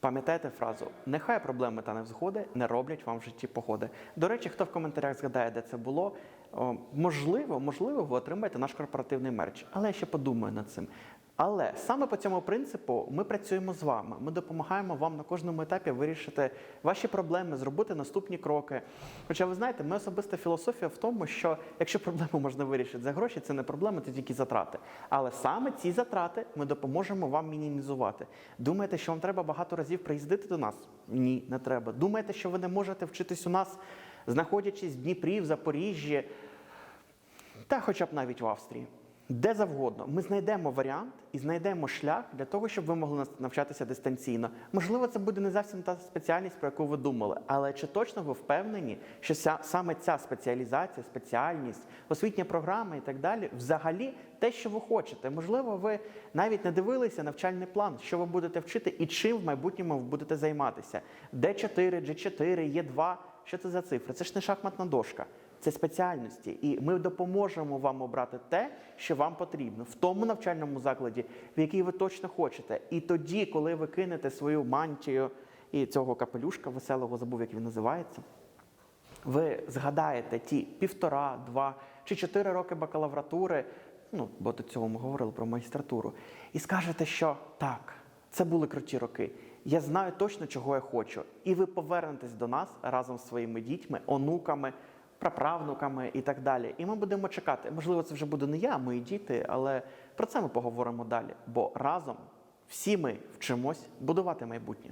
Пам'ятаєте фразу Нехай проблеми та невзгоди не роблять вам в житті погоди. До речі, хто в коментарях згадає, де це було, можливо, можливо, ви отримаєте наш корпоративний мерч. Але я ще подумаю над цим. Але саме по цьому принципу ми працюємо з вами. Ми допомагаємо вам на кожному етапі вирішити ваші проблеми, зробити наступні кроки. Хоча ви знаєте, моя особиста філософія в тому, що якщо проблему можна вирішити за гроші, це не проблема, це тільки затрати. Але саме ці затрати ми допоможемо вам мінімізувати. Думаєте, що вам треба багато разів приїздити до нас? Ні, не треба. Думаєте, що ви не можете вчитись у нас, знаходячись в Дніпрі, в Запоріжжі, та хоча б навіть в Австрії. Де завгодно, ми знайдемо варіант і знайдемо шлях для того, щоб ви могли навчатися дистанційно. Можливо, це буде не зовсім та спеціальність, про яку ви думали, але чи точно ви впевнені, що саме ця спеціалізація, спеціальність, освітня програма і так далі, взагалі те, що ви хочете? Можливо, ви навіть не дивилися навчальний план, що ви будете вчити і чим в майбутньому ви будете займатися. Д4, G4, Є2. Що це за цифри? Це ж не шахматна дошка. Це спеціальності, і ми допоможемо вам обрати те, що вам потрібно в тому навчальному закладі, в який ви точно хочете. І тоді, коли ви кинете свою мантію і цього капелюшка веселого, забув, як він називається, ви згадаєте ті півтора, два чи чотири роки бакалавратури, ну бо до цього ми говорили про магістратуру, і скажете, що так, це були круті роки. Я знаю точно, чого я хочу. І ви повернетесь до нас разом з своїми дітьми, онуками, праправнуками і так далі. І ми будемо чекати. Можливо, це вже буде не я, а мої діти, але про це ми поговоримо далі. Бо разом всі ми вчимось будувати майбутнє.